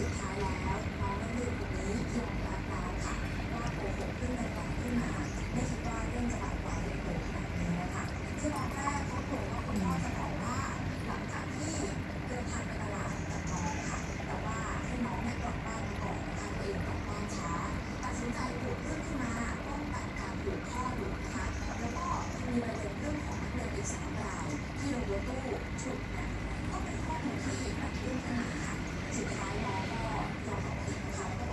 สุดท้าย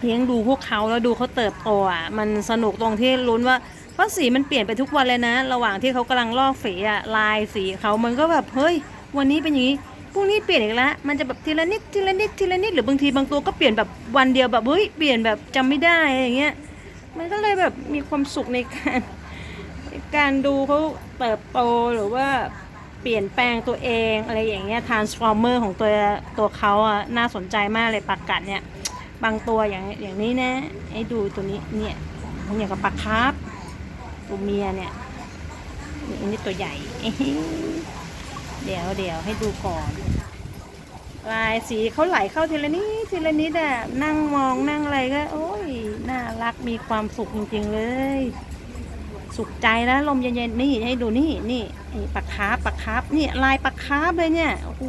เลี้ยงดูพวกเขาแล้วดูเขาเติบโตอะมันสนุกตรงที่ลุ้นว่าเพราะสีมันเปลี่ยนไปทุกวันเลยนะ ระหว่างที่เขากำลังลอกสีอะลายสีเขามันก็แบบเฮ้ย วันนี้เป็นอย่างนี้พรุ่งนี้เปลี่ยนอีกแล้วมันจะแบบทีละนิดทีละนิดทีละนิดหรือบางทีบางตัวก็เปลี่ยนแบบวันเดียวแบบเฮ้ยเปลี่ยนแบบจำไม่ได้อะไรอย่างเงี้ยมันก็เลยแบบมีความสุขในการการดูเขาเติบโตหรือว่าเปลี่ยนแปลงตัวเองอะไรอย่างเงี้ย transformer ของตัวตัวเขาอะน่าสนใจมากเลยปากกัดเนี่ย บางตัวอย่างอย่างนี้นะให้ดูตัวนี้เนี่ยมันอย่างกับปลาคาร์ฟตัวเมียเนี่ยนี่อันนี้ตัวใหญ่ เดี๋ยวเดี๋ยวให้ดูก่อน ลายสีเขาไหลเข้าทีละนิดทีละนิดอะนั่งมองนั่งอะไรก็ โอ้ยน่ารักมีความสุขจริงๆเลย สุขใจแล้วลมเย็นๆนี่ให้ดูนี่นี่ปลาคาร์ฟปลาคาร์ฟนี่ลายปลาคาร์ฟเลยเนี่ยโอ้โห